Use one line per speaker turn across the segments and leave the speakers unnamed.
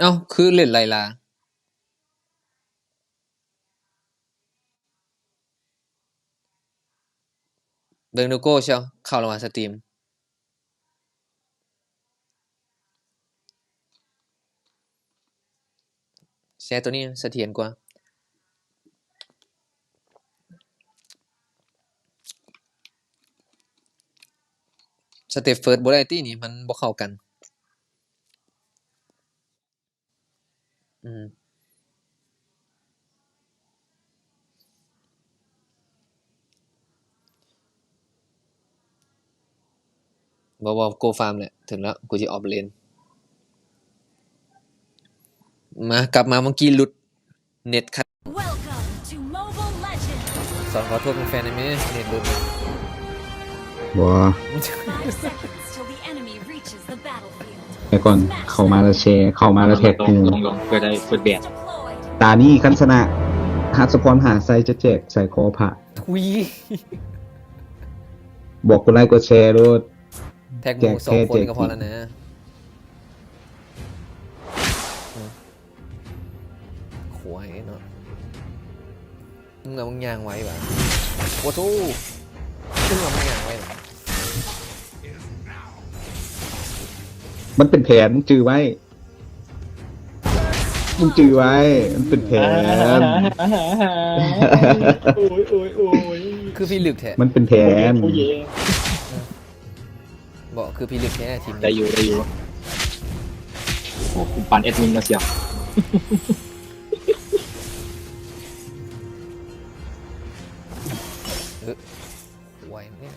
เอ้า คือเล่นไรล่ะเบิ่งดูโก้เชียว เข้าระหว่างสตรีม แชร์ตัวนี้เสถียรกว่า สเตปเฟิร์สบ่ได้ตินี่ มันบ่เข้ากัน บ่บ่โกฟาร์มแหละถึงแล้วกูสิออกเลนมากลับมาเมื่อกี้หลุดเน็ตคัด
Welcome to Mobile Legends!
สอนขอโทษแฟนๆได้ไหมเน็ตหลุด
บัว
Five seconds till the enemy reaches the battlefield.
แต่ก่อนเข้ามาแล้วแชร์เข้ามาแล้วแท็ก
ลอง
กู
ลองลองเพื่อได้เฟิร์สแบน
Deployed.
ตานี่คันชนะฮัตสปอนหาใส่จะแจกใส่คอผ่า
ทุย
บอกกดไลค์กดแชร์ด้วย
แท็กห
แจ
มู
ก
สองคน
แจก
ก็พอแล้วนะอืมขวายเนาะมึงเอามึงยางไว้ปะโอ้โหมึงเอามึงยางไว้ปะ
มันเป็นแผนมึงจือไว้ มึงจือไว้ มันเป็นแผน
โอ้ยโอ้ยโอ้ย
คือพี่ลึกแท้
มันเป็นแผน
โอ้ย
บอกคือพี่ลึกแท้ทีม
ได้
นี้
อยู่ได้อยู่โอ้ผมปั่นแอดมินมาเสียบ
ขวายเนี่ย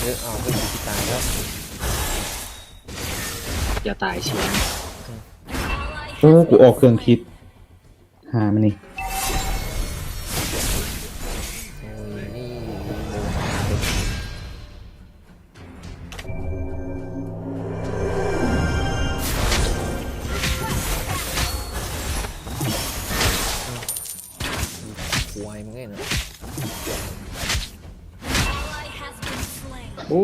เออเอาเพื่อนกูตายแล้ว
อย่าตายเชียว
โอ้กูออกเครื่องคิด หามันนี่
โอ้ยนี่ควายมึงไงเนาะ
Ally has been slain.
โอ้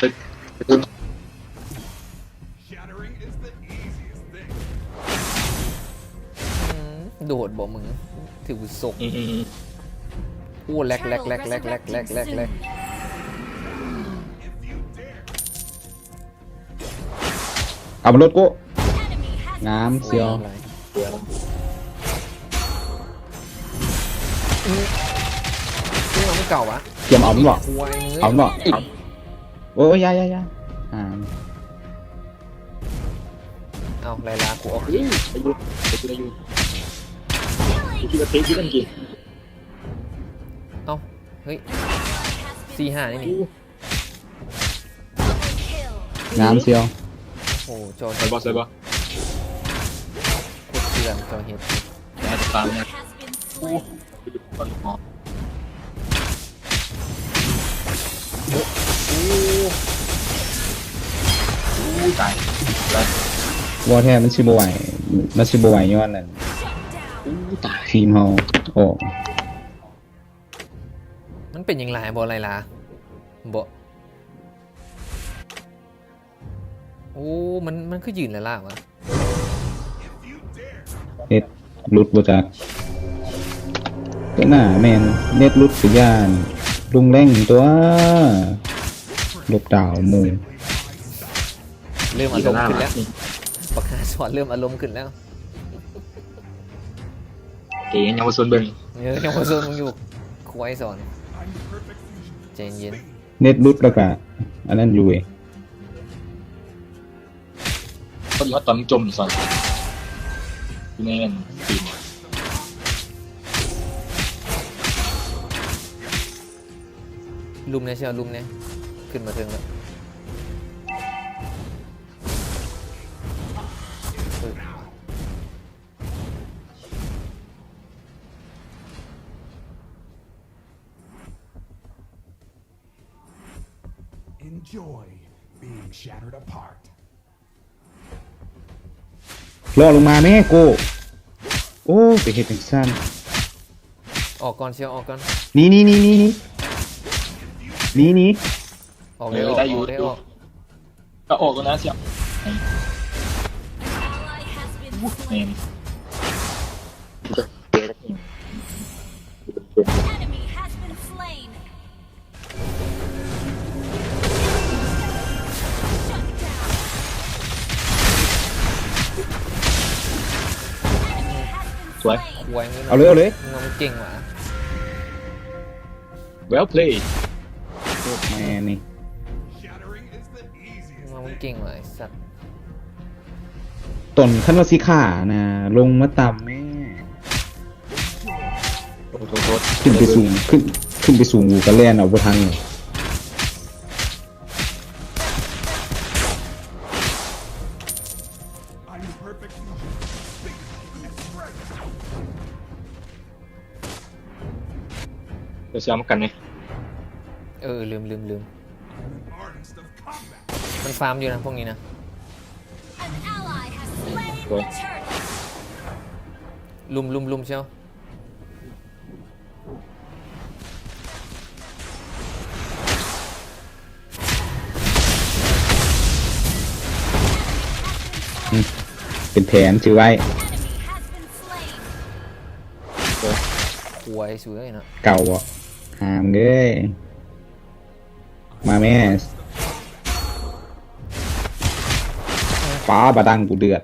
ตึก
Shattering
โดดบอกมึงถือศก
อืมอืมอืม
โอ้แลกแลกแลกแลกแลกแลกแลกแลก
If you dare.
เอามารถกู
Enemy has
งามเซียว
อะไร
เดี๋ยว
ซึ่งมันไม่เก่าวะ
เตรียมเอามันบอก
ควายมึง
เอามันบอกโอ้ยยายายาอ่า
เอาไลลากูออก
เฮ้ยได้อยู่ได้อยู่ได้อยู่ คิดว่าเทคที่นั่นกี่
เอาเฮ้ย
has been
สี่ห้านี่นี่
kill.
งามเซียว
โอ้โหจอ
ใส่บอสใส่บอส
โคตรเถื่อนจอเห็ด
อย่าให้ตามนะ
Has been slain.
ก่อนหอม
โอ้
อู้ตายแล้ว
วอแท้มันชิบไหวมันชิบไหวย้อนนั่น
อู้ตาย
ฟิล์มเฮาโอ้
มันเป็นยังไงบอไลลาบอโอ้ มัน มันคือยืนแล้วล่ะวะ
เน็ตรุดบ่จักก็น่าแมนเน็ตรุดสิย่านลุงแรงตัวลบดาวหมู่
เริ่มอารมณ์ขึ้นแล้วปากกาสอนเริ่มอารมณ์ขึ้นแล้ว
เก๋ยังมาส่วนเบิ่ง
เนื้อยังมาโซนมึงอยู่ควายสอน
I'm the perfect fusion.
ใจเย็น
เน็ตรุดแล้วก็อันนั้นอยู่เว้ย
ก็ดีว่าตอนจมสอนอยู่ในเงินปีน
ลุมเนี่ยเชียวลุมเนี่ยขึ้นมาเทิงแล้ว
shattered apart.
รอลงมาแม่โก โอ้ไปเฮ็ดจังซั่น
ออกก่อนเชียวออกก่อน
หนี่นี่นี่นี่นี่นี่นี่
ออกได้ออก
ได้อยู่
ออกได้ออก
ก็ออกแล้วนะเชียว
Ally has been
แม
slain.
น
Enemy
วย
slain.
ควยมึง
เอาเลยเอาเลย
มึงมันเก่งว่ะ
well play
แม่นี่
Shattering is the
มึ
easiest
งมัน
thing.
เก่งว่ะไอ้สัตว์
ตนขั้นว่าสีขานะลงมาต่ำแม่
โทษโทษโทษ
ขึ้นไปสูงขึ้นขึ้นไปสูงอูกันแล่นเอาบ่ทันเลย
เดี๋ยวเชียวมากันไง
เออลืมลืมลืม
I'm an artist of combat.
มันฟาร์มอยู่นะพวกนี้นะ
An ally has slain
Cool.
the turtle.
ลุมลุมลุมเชียว
เป็นแผนชื่อไว้
Enemy has been slain.
ควยสวยเนาะ
เก่าบ่ หามเด้ยมาแม่ฟ้าบาดังกูเดือด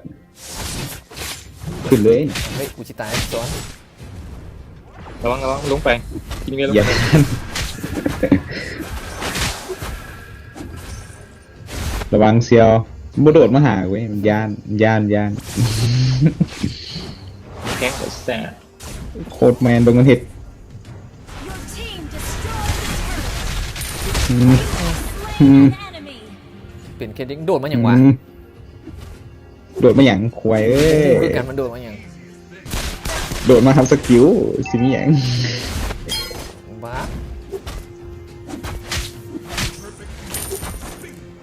ขึ้นเลย
เฮ้ยกูจิตายซ้อน
ระวังระวังลงไปกินเงี้ยลง
อย่า
ไป
ทันระวังเซียวบ่โดดมาหาเว้ยมันย่านย่านย่าน
แข้งกับแซ่
โคตรแมนเบิ่งมันเฮ็ด
destroyed the turtle.
อืม
Slain
Hmm.
an enemy.
เป็นแค่เด็กโดดมาอย่างวะ
อืมโดดมาหยังควายเอ้ย
คือกันมันโดดมาอย่าง
โดดมาทำสกิลสิมีหยัง
บ้า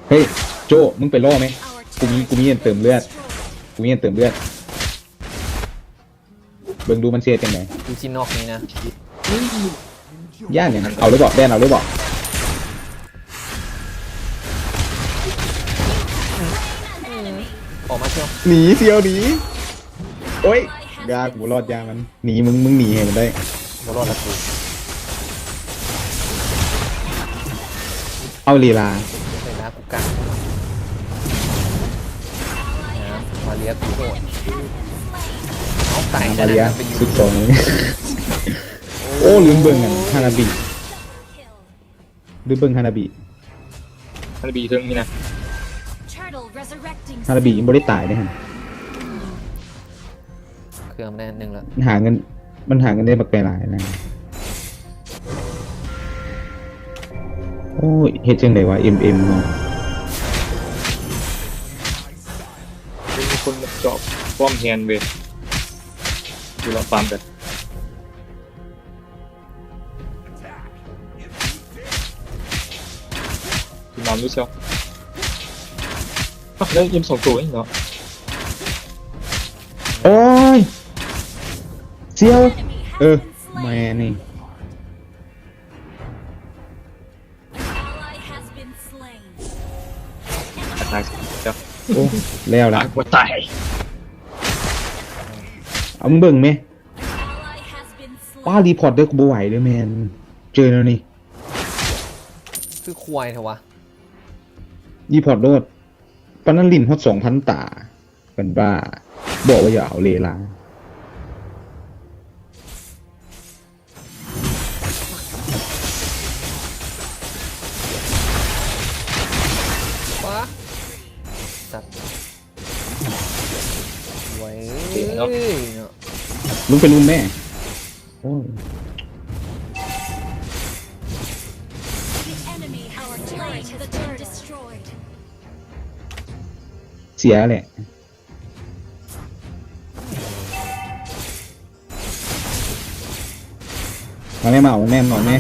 เฮ้ยโจมึงไปล่อไหม
Our
กูมี
turret
กูมีเงินเติมเลือด
destroyed.
กูมีเงินเติมเลือดเบิ่งดูมันเสียจังไง
ดูชินอกนี้นะ
ย่านอย่างเอาเลยบอกแดนเอาเลยบอก
ออกมาเชียว
หนีเซียวหนีโอ้ยยากูรอดยามันหนีมึงมึงหนีให้มันได้
บอลรอดละกู
เอาลีลา
เลยนะกูกัดนะมาเลียกูโหดเอาตาย
มาเลีย
ไปอยู่
สุดสองเลยโอ้ลืมเบิ่งกันฮานาบิ
Kill.
ลืมเบิ่งฮานาบิ
มันบีเทิงนี่นะ
Turtle resurrecting.
ฮานาบิยังไม่ได้ตายเลยฮะ
เครื่องมันได้หนึ่งละ
มันหาเงินมันหาเงินได้บักไปหลายนะโอ้ยเฮ็ดจังไดวะ MM เนาะ
มีคนมาเจาะป้อมแฮนเว้ยดูเราฟาร์มกัน
Attack. If you dare.
คุณนอนดูเชียว อ้าวได้ยิมสองตัวเองเนาะ
โอ้ยเซียว
Enemy has
เออ
been
แม่
slain.
นี่
An ally has been slain.
ตายเจ้า
โอ้แล้ว
ตา
ละ
ยกว่าตาย
เอามึงเบิ่งไหม
An ally has been
ป้า
slain.
รีพอร์ตเด้อกูบ่ไหวเด้อแมนเจอแล้วนี่
คือควายเถอะวะ
รีพอร์ตโลด ปานนลินฮอดสองพันตาเป็นบ้า บอกว่าอย่าเอาเลลา
สัตว์ไว้
เก่งเนอะ
เนาะ
ลุงเป็นลุงแม่โอ้ย เสียแหละมาแน่มาเอาแน่นอนแน่